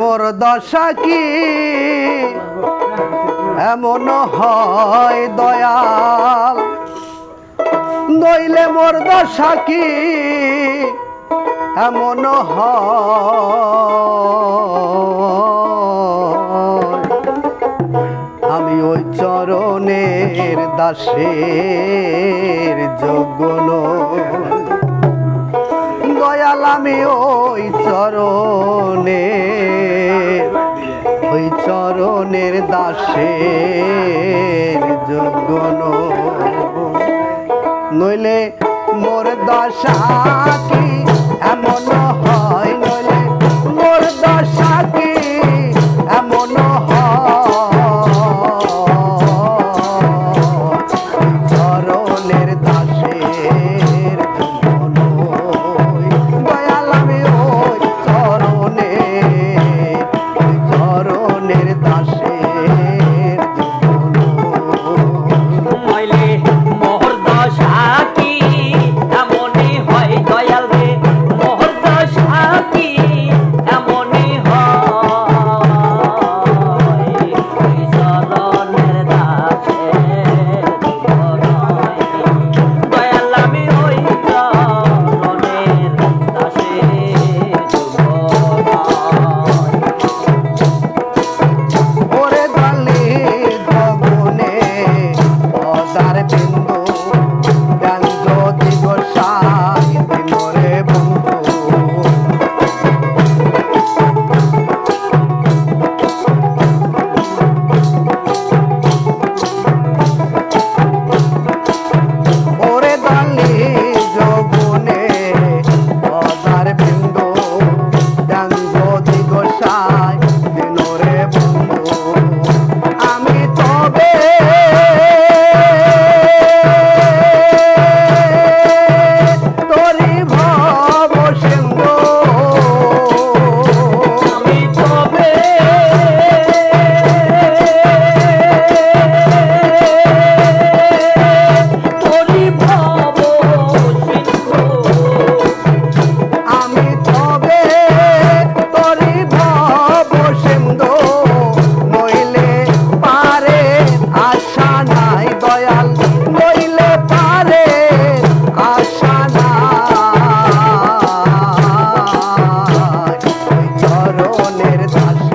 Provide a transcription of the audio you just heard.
মোর দশা কি? এমন হয় দয়াল। নইলে মোর দশা কি? এমন আমি ওই চরণের দাসের যোগ্য দয়াল, আমি ওই চরণে ওই চরণের দাসের যোগ্য নই। নইলে মোর দশা কি এমন হয় নইলে মোর দশা কি এমন হয় চরণের দাসের প্রাণের দাস